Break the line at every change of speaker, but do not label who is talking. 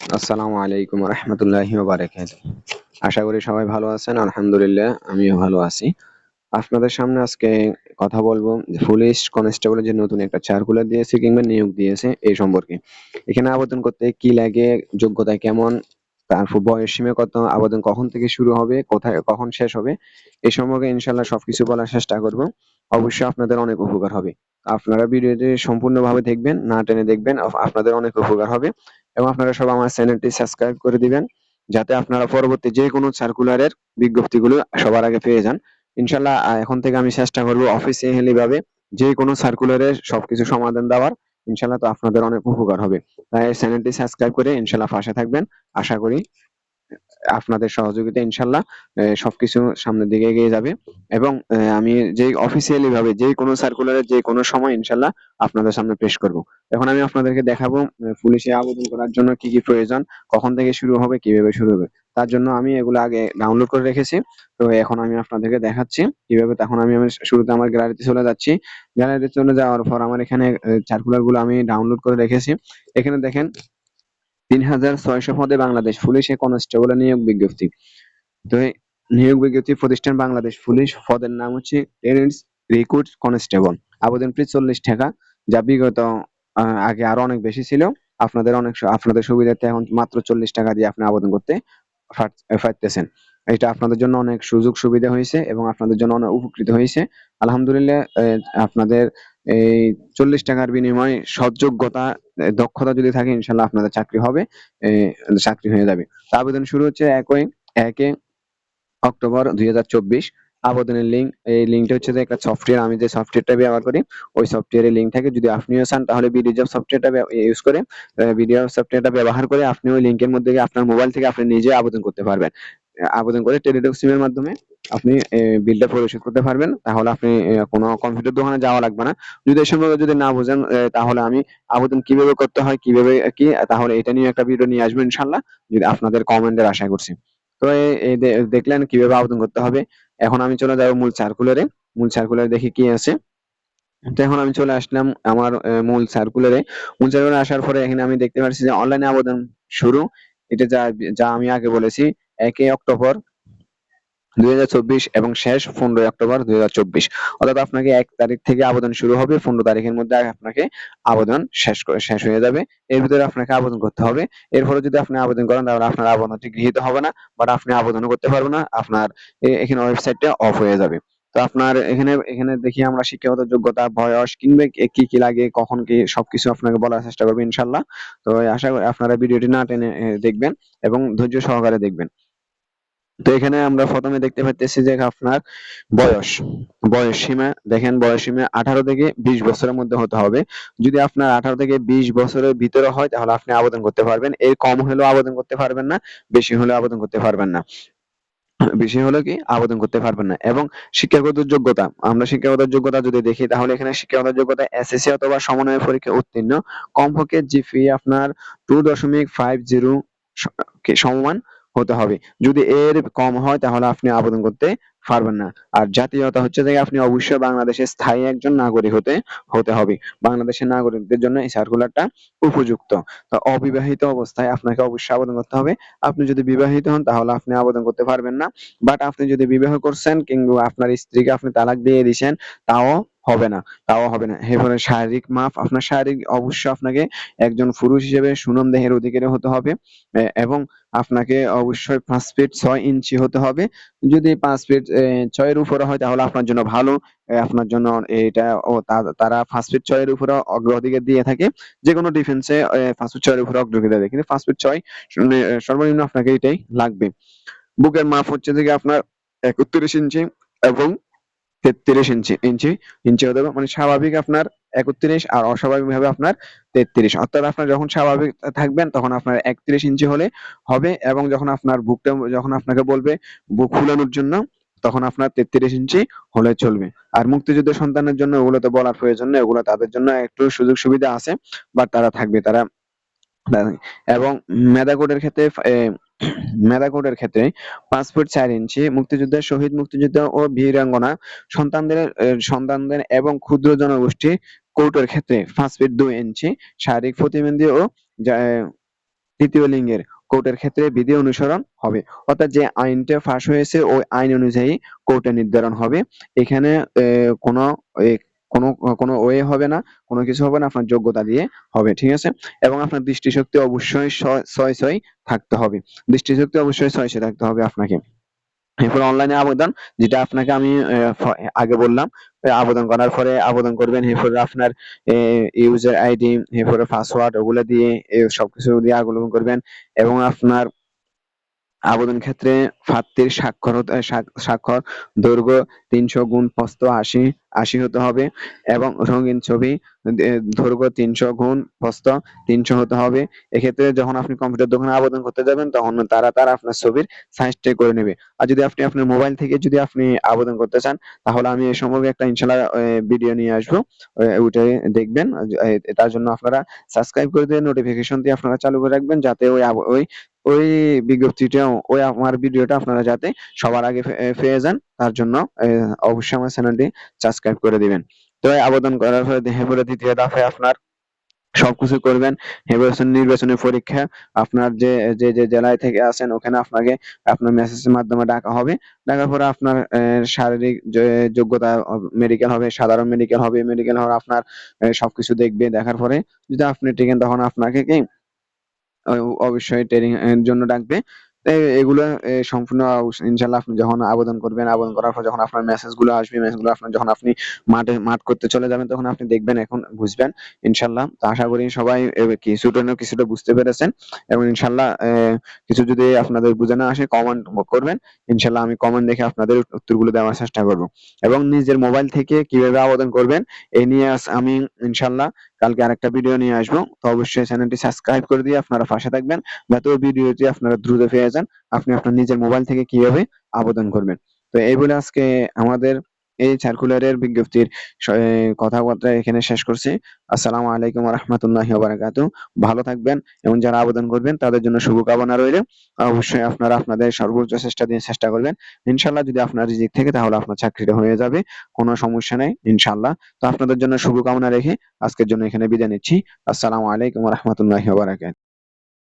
আসসালামু আলাইকুম রহমতুল্লাহি বারাকাত আশা করি সবাই ভালো আছেন, আলহামদুলিল্লাহ, আমিও ভালো আছি। আপনাদের সামনে আজকে কথা বলব পুলিশ কনস্টেবলের যে নতুন একটা সার্কুলার দিয়েছে কিংবা নিয়োগ দিয়েছে এই সম্পর্কে। এখানে আবেদন করতে কি লাগে, যোগ্যতা কেমন তারপর বয়স সীমা কত, আবেদন কখন থেকে শুরু হবে, কোথায়, কখন শেষ হবে, এই সম্পর্কে ইনশাল্লাহ সবকিছু বলার চেষ্টা করব। অবশ্যই আপনাদের অনেক উপকার হবে। আপনারা ভিডিওটি সম্পূর্ণভাবে দেখবেন, না টেনে দেখবেন, আপনাদের অনেক উপকার হবে। এবং আপনারা সব আমার চ্যানেলটি সাবস্ক্রাইব করে দিবেন, যাতে আপনারা পরবর্তী যে কোনো সার্কুলারের বিজ্ঞপ্তিগুলো সবার আগে পেয়ে যান। ইনশাল্লাহ এখন থেকে আমি চেষ্টা করব অফিসে হেলিভাবে যে কোনো সার্কুলারের সবকিছু সমাধান দেওয়ার। ইনশাল্লাহ তো আপনাদের অনেক উপকার হবে। তাই চ্যানেলটি সাবস্ক্রাইব করে ইনশাল্লাহ পাশে থাকবেন। আশা করি আপনাদের সহযোগিতা ইনশাল্লাহ সবকিছু সামনের দিকে এগিয়ে যাবে। এবং আমি যে অফিসিয়ালি ভাবে যে কোনো সার্কুলারের যে কোনো সময় ইনশাল্লাহ আপনাদের সামনে পেশ করব। এখন আমি আপনাদেরকে দেখাবো পুলিশে আবেদন করার জন্য কি কি প্রয়োজন, কখন থেকে শুরু হবে, কীভাবে শুরু হবে। তার জন্য আমি এগুলো আগে ডাউনলোড করে রেখেছি। তো এখন আমি আপনাদেরকে দেখাচ্ছি কীভাবে তখন আমি আমি শুরুতে আমার গ্যালারিতে চলে যাচ্ছি। গ্যালারিতে চলে যাওয়ার পর আমার এখানে সার্কুলারগুলো আমি ডাউনলোড করে রেখেছি। এখানে দেখেন তিন হাজার ছয়শো পদে বাংলাদেশ পুলিশে কনস্টেবল নিয়োগ বিজ্ঞপ্তি। তো নিয়োগ বিজ্ঞপ্তি প্রতিষ্ঠান বাংলাদেশ পুলিশ পদের নাম হচ্ছে টেরেন্স রিক্রুট কনস্টেবল। আবেদন ফি চল্লিশ টাকা, যা বিগত আগে আরও অনেক বেশি ছিল। আপনাদের অনেক আপনাদের সুবিধার্থে এখন মাত্র চল্লিশ টাকা দিয়ে আপনি আবেদন করতে পারতেছেন। এটা আপনাদের জন্য অনেক সুযোগ সুবিধা হয়েছে এবং আপনাদের জন্য অনেক উপকৃত হয়েছে। আলহামদুলিল্লাহ আপনাদের এই চল্লিশ টাকার বিনিময়ে সৎযোগ্যতা আহ, দক্ষতা যদি থাকে ইনশাল্লাহ আপনাদের চাকরি হবে চাকরি হয়ে যাবে। আবেদন শুরু হচ্ছে একই একে অক্টোবর দুই হাজার চব্বিশ। আবেদনের লিঙ্ক এই লিঙ্কটা হচ্ছে যে একটা সফটওয়্যার আমি যে সফটওয়্যারটা ব্যবহার করি ওই সফটওয়্যারের লিঙ্ক থাকে যদি আপনিও চান তাহলে বিডি জব সফটওয়্যারটা ইউজ করে বিডি জব সফটওয়্যারটা ব্যবহার করে আপনি ওই লিঙ্কের মধ্যে আপনার মোবাইল থেকে আপনি নিজে আবেদন করতে পারবেন। আবেদন করে টেলিটক সিমের মাধ্যমে আপনি বিলটা পরিশোধ করতে পারবেন। তাহলে আপনি কোনো কম্পিউটার দোকানে যাওয়া লাগবে না। যদি সম্পর্কে যদি না বোঝেন তাহলে আমি আবেদন কীভাবে করতে হয়, কীভাবে, কি, তাহলে এটা নিয়ে একটা ভিডিও নিয়ে আসব ইনশাল্লাহ যদি আপনাদের কমেন্টের আশা করছি। তো এই দেখলেন কীভাবে আবেদন করতে হবে। এখন আমি চলে যাব মূল সার্কুলারে মূল সার্কুলারে দেখি কি আছে। তো এখন আমি চলে আসলাম আমার মূল সার্কুলারে মূল সার্কুলারে আসার পরে এখানে আমি দেখতে পাচ্ছি যে অনলাইনে আবেদন শুরু। এটা যা যা আমি আগে বলেছি একই অক্টোবর দুই হাজার চব্বিশ এবং শেষ পনেরোই অক্টোবর দুই হাজার চব্বিশ। অর্থাৎ আপনাকে এক তারিখ থেকে আবেদন শুরু হবে, পনেরো তারিখের মধ্যে আপনাকে আবেদন শেষ করে- শেষ হয়ে যাবে। এর ভিতরে আপনাকে আবেদন করতে হবে। এরপরে যদি আপনি আবেদন করেন, তাহলে আপনার আবেদনটি গৃহীত হবে না বাট আপনি আবেদনও করতে পারবেন না, আপনার এখানে ওয়েবসাইটটা অফ হয়ে যাবে। তো আপনার এখানে এখানে দেখি আমরা শিক্ষাগত যোগ্যতা, বয়স, কিনবে কি- কি লাগে, কখন কি সবকিছু আপনাকে বলার চেষ্টা করব ইনশাল্লাহ তো আশা করি আপনারা ভিডিওটি না টেনে দেখবেন এবং ধৈর্য সহকারে দেখবেন। তো এখানে আমরা প্রথমে দেখতে পাচ্ছি যে আপনার বয়স। বয়স সীমা, দেখেন বয়স সীমা আঠারো থেকে বিশ বছরের মধ্যে হতে হবে। যদি আপনার আঠারো থেকে বিশ বছরের ভিতরে হয়, তাহলে আপনি আবেদন করতে পারবেন। এর কম হলেও আবেদন করতে পারবেন না, বেশি হলেও আবেদন করতে পারবেন না। বেশি হলে কি? আবেদন করতে পারবেন না। এবং শিক্ষাগত যোগ্যতা, আমরা শিক্ষাগত যোগ্যতা যদি দেখি, তাহলে এখানে শিক্ষাগত যোগ্যতা এসএসসি অথবা সমন্বয় পরীক্ষা উত্তীর্ণ। কমপক্ষে জিপি আপনার টু দশমিক ফাইভ জিরো সমমান হতে হবে। যদি এর কম হয়, তাহলে আপনি আবেদন করতে পারবেন না। আর জাতীয়তা হচ্ছে যে আপনি অবশ্যই বাংলাদেশের স্থায়ী একজন নাগরিক হতে হতে হবে। বাংলাদেশের নাগরিকদের জন্য এই সার্কুলারটা উপযুক্ত। তো অবিবাহিত অবস্থায় আপনাকে অবশ্যই আবেদন করতে হবে। আপনি যদি বিবাহিত হন, তাহলে আপনি আবেদন করতে পারবেন না। বাট আপনি যদি বিবাহ করছেন কিংবা আপনার স্ত্রীকে আপনি তালাক দিয়ে দিয়েছেন, তাও হবে না, তাও হবে না। এরপরে শারীরিক মাপ আপনার শারীরিক অবশ্যই আপনাকে একজন পুরুষ হিসেবে সুনাম দেহের অধিকারী হতে হবে এবং আপনাকে অবশ্যই পাঁচ ফিট ছয় ইঞ্চি হতে হবে। যদি পাঁচ ফিট ছয়ের উপরে হয়, তাহলে আপনার জন্য ভালো। আপনার জন্য এটা ও তারা পাঁচ ফিট ছয়ের উপরে অগ্রাধিকার দিয়ে থাকে। যে কোনো ডিফেন্সে পাঁচ ফিট ছয়ের উপরে অগ্রাধিকার দেয়। কিন্তু পাঁচ ফিট ছয় সর্বনিম্ন আপনাকে এটাই লাগবে। বুকের মাপ হচ্ছে থেকে আপনার একত্রিশ ইঞ্চি এবং তেত্রিশ ইঞ্চি ইঞ্চি ইঞ্চি হতে মানে স্বাভাবিক আপনার একত্রিশ আর অস্বাভাবিক ভাবে আপনার তেত্রিশ। অর্থাৎ আপনার যখন স্বাভাবিক থাকবেন, তখন আপনার একত্রিশ ইঞ্চি হলে হবে এবং যখন আপনার বুকটা, যখন আপনাকে বলবে বুক ফুলানোর জন্য, তখন আপনার তেত্রিশ ইঞ্চি হলে চলবে। আর মুক্তিযুদ্ধ সন্তানের জন্য ওগুলো তো বলার প্রয়োজন নেই, ওগুলো তাদের জন্য একটু সুযোগ সুবিধা আছে, বা তারা থাকবে, তারা, এবং মেধা কোডের ক্ষেত্রে এ, মেধা কোডের ক্ষেত্রে পাঁচ ফুট চার ইঞ্চি মুক্তিযুদ্ধের শহীদ মুক্তিযোদ্ধা ও বীরাঙ্গনা সন্তানদের সন্তানদের এবং ক্ষুদ্র জনগোষ্ঠী কোর্টের ক্ষেত্রে পাঁচ ফিট দুই ইঞ্চি শারীরিক প্রতিবন্ধী ও তৃতীয় লিঙ্গের কোর্টের ক্ষেত্রে বিধি অনুসরণ হবে। অর্থাৎ যে আইনটা ফাঁস হয়েছে ওই আইন অনুযায়ী কোর্টে নির্ধারণ হবে। এখানে কোনো কোনো কোনো ওয়ে হবে না, কোনো কিছু হবে না, আপনার যোগ্যতা দিয়ে হবে, ঠিক আছে? এবং আপনার দৃষ্টিশক্তি অবশ্যই ছয় ছয় থাকতে হবে। দৃষ্টিশক্তি অবশ্যই ছয় ছয় থাকতে হবে আপনাকে। এরপর অনলাইনে আবেদন, যেটা আপনাকে আমি আগে বললাম আবেদন করার পরে আবেদন করবেন, এরপরে আপনার ইউজার আইডি এরপরে পাসওয়ার্ড ওগুলো দিয়ে সবকিছু দিয়ে আবেদন করবেন এবং আপনার আবেদন ক্ষেত্রে প্রার্থীর সাক্ষরতা স্বাক- স্বাক্ষর দৈর্ঘ্য তিনশো গুণ প্রস্থ আশি আশি হতে হবে এবং রঙিন ছবি দৈর্ঘ্য তিনশো গুণ প্রস্থ তিনশো হতে হবে। এক্ষেত্রে যখন আপনি কম্পিউটার দোকানে আবেদন করতে যাবেন, তখন তারা তারা আপনার ছবির সাইজটা করে নেবে। আর যদি আপনি আপনার মোবাইল থেকে যদি আপনি আবেদন করতে চান, তাহলে আমি এই সম্পর্কে একটা ইনশাল্লাহ ভিডিও নিয়ে আসব। ওইটাই দেখবেন। তার জন্য আপনারা সাবস্ক্রাইব করে দিয়ে নোটিফিকেশন দিয়ে আপনারা চালু করে রাখবেন, যাতে ওই ওই ওই বিজ্ঞপ্তিটা, ওই আমার ভিডিওটা আপনারা যাতে সবার আগে পেয়ে যান। তার জন্য অবশ্যই আমার চ্যানেলটি সাবস্ক্রাইব করে দিবেন। তো আবেদন করার পরে পরে দ্বিতীয় ধাপে আপনার সবকিছু করবেন। নির্বাচন, নির্বাচনী পরীক্ষা, আপনার যে যে যে জেলায় থেকে আছেন ওখানে আপনাকে আপনার মেসেজের মাধ্যমে ডাকা হবে। ডাকার পরে আপনার শারীরিক যোগ্যতা মেডিকেল হবে, সাধারণ মেডিকেল হবে মেডিকেল হওয়ার আপনার সবকিছু দেখবে। দেখার পরে যদি আপনি টিকেন তখন আপনাকে কি, অবশ্যই ট্রেনিং এর জন্য ডাকবে। এগুলো সম্পূর্ণ ইনশাল্লাহ আপনি যখন আবেদন করবেন আবেদন করার পর যখন আপনার মেসেজগুলো আসবে মেসেজগুলো আপনার যখন আপনি মাঠে মাঠ করতে চলে যাবেন তখন আপনি দেখবেন এখন বুঝবেন ইনশাল্লাহ। তো আশা করি সবাই কিছুটা না কিছুটা বুঝতে পেরেছেন। এবং ইনশাল্লাহ এ, কিছু যদি আপনাদের বুঝে না আসে কমেন্ট করবেন। ইনশাল্লাহ আমি কমেন্ট দেখে আপনাদের উত্তরগুলো দেওয়ার চেষ্টা করব। এবং নিজের মোবাইল থেকে কীভাবে আবেদন করবেন এই নিয়ে আমি ইনশাল্লাহ কালকে আরেকটা ভিডিও নিয়ে আসব। তো অবশ্যই চ্যানেলটি সাবস্ক্রাইব করে দিয়ে আপনারা পাশে থাকবেন। যাতে ওই ভিডিওটি আপনারা দ্রুত পেয়ে যান। আপনি আপনার নিজের মোবাইল থেকে কীভাবে আবেদন করবেন। তো এই বলে আজকে আমাদের এই সার্কুলারের বিজ্ঞপ্তির কথাবার্তা এখানে শেষ করছি। আসসালামু আলাইকুম রহমতুল্লাহি বারাকাতু ভালো থাকবেন এবং যারা আবেদন করবেন, তাদের জন্য শুভকামনা রইল। অবশ্যই আপনারা আপনাদের সর্বোচ্চ চেষ্টা দিয়ে চেষ্টা করবেন। ইনশাল্লাহ যদি আপনার রিজিক থেকে, তাহলে আপনার চাকরিটা হয়ে যাবে। কোনো সমস্যা নেই ইনশাল্লাহ তো আপনাদের জন্য শুভকামনা রেখে আজকের জন্য এখানে বিদায় নিচ্ছি। আসসালামু আলাইকুম রহমতুল্লাহি বারাকাতু